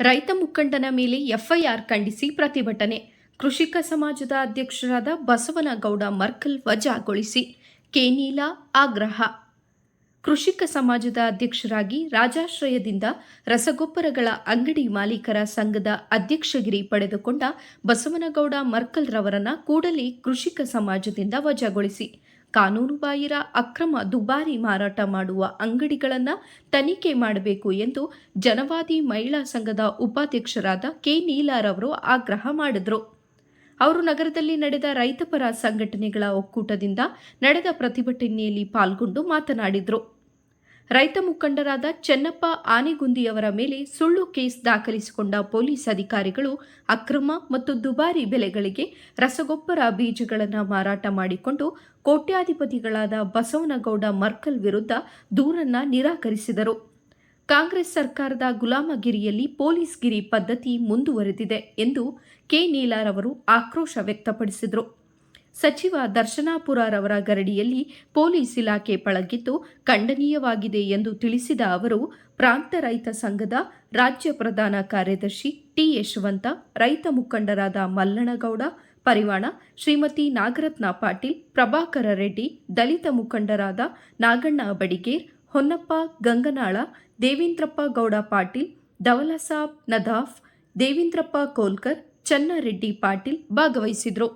ರೈತ ಮುಖಂಡನ ಮೇಲೆ ಎಫ್ಐಆರ್ ಖಂಡಿಸಿ ಪ್ರತಿಭಟನೆ. ಕೃಷಿಕ ಸಮಾಜದ ಅಧ್ಯಕ್ಷರಾದ ಬಸವನಗೌಡ ಮರ್ಕಲ್ ವಜಾಗೊಳಿಸಿ. ಕೆನೀಲಾ ಆಗ್ರಹ. ಕೃಷಿಕ ಸಮಾಜದ ಅಧ್ಯಕ್ಷರಾಗಿ ರಾಜಾಶ್ರಯದಿಂದ ರಸಗೊಬ್ಬರಗಳ ಅಂಗಡಿ ಮಾಲೀಕರ ಸಂಘದ ಅಧ್ಯಕ್ಷಗಿರಿ ಪಡೆದುಕೊಂಡ ಬಸವನಗೌಡ ಮರ್ಕಲ್ ರವರನ್ನ ಕೂಡಲೇ ಕೃಷಿಕ ಸಮಾಜದಿಂದ ವಜಾಗೊಳಿಸಿ. ಕಾನೂನುಬಾಹಿರ ಅಕ್ರಮ ದುಬಾರಿ ಮಾರಾಟ ಮಾಡುವ ಅಂಗಡಿಗಳನ್ನು ತನಿಖೆ ಮಾಡಬೇಕು ಎಂದು ಜನವಾದಿ ಮಹಿಳಾ ಸಂಘದ ಉಪಾಧ್ಯಕ್ಷರಾದ ಕೆ. ನೀಲಾರವರು ಆಗ್ರಹ ಮಾಡಿದರು. ಅವರು ನಗರದಲ್ಲಿ ನಡೆದ ರೈತಪರ ಸಂಘಟನೆಗಳ ಒಕ್ಕೂಟದಿಂದ ನಡೆದ ಪ್ರತಿಭಟನೆಯಲ್ಲಿ ಪಾಲ್ಗೊಂಡು ಮಾತನಾಡಿದರು. ರೈತ ಮುಖಂಡರಾದ ಚೆನ್ನಪ್ಪ ಆನೆಗುಂದಿಯವರ ಮೇಲೆ ಸುಳ್ಳು ಕೇಸ್ ದಾಖಲಿಸಿಕೊಂಡ ಪೊಲೀಸ್ ಅಧಿಕಾರಿಗಳು ಅಕ್ರಮ ಮತ್ತು ದುಬಾರಿ ಬೆಲೆಗಳಿಗೆ ರಸಗೊಬ್ಬರ ಬೀಜಗಳನ್ನು ಮಾರಾಟ ಮಾಡಿಕೊಂಡು ಕೋಟ್ಯಾಧಿಪತಿಗಳಾದ ಬಸವನಗೌಡ ಮರ್ಕಲ್ ವಿರುದ್ಧ ದೂರನ್ನು ನಿರಾಕರಿಸಿದರು. ಕಾಂಗ್ರೆಸ್ ಸರ್ಕಾರದ ಗುಲಾಮಗಿರಿಯಲ್ಲಿ ಪೊಲೀಸ್ ಗಿರಿ ಪದ್ಧತಿ ಮುಂದುವರೆದಿದೆ ಎಂದು ಕೆ. ನೀಲಾರವರು ಆಕ್ರೋಶ ವ್ಯಕ್ತಪಡಿಸಿದರು. ಸಚಿವ ದರ್ಶನಾಪುರರವರ ಗರಡಿಯಲ್ಲಿ ಪೊಲೀಸ್ ಇಲಾಖೆ ಪಳಗಿದ್ದು ಖಂಡನೀಯವಾಗಿದೆ ಎಂದು ತಿಳಿಸಿದ ಅವರು, ಪ್ರಾಂತ ರೈತ ಸಂಘದ ರಾಜ್ಯ ಪ್ರಧಾನ ಕಾರ್ಯದರ್ಶಿ ಟಿ ಯಶವಂತ, ರೈತ ಮುಖಂಡರಾದ ಮಲ್ಲಣಗೌಡ ಪರಿವಾಣ ಶ್ರೀಮತಿ ನಾಗರತ್ನ ಪಾಟೀಲ್, ಪ್ರಭಾಕರ ರೆಡ್ಡಿ, ದಲಿತ ಮುಖಂಡರಾದ ನಾಗಣ್ಣ ಬಡಿಗೇರ್, ಹೊನ್ನಪ್ಪ ಗಂಗನಾಳ, ದೇವೇಂದ್ರಪ್ಪ ಗೌಡ ಪಾಟೀಲ್, ಧವಲಸಾಬ್ ನದಾಫ್, ದೇವೇಂದ್ರಪ್ಪ ಕೋಲ್ಕರ್, ಚನ್ನರೆಡ್ಡಿ ಪಾಟೀಲ್ ಭಾಗವಹಿಸಿದರು.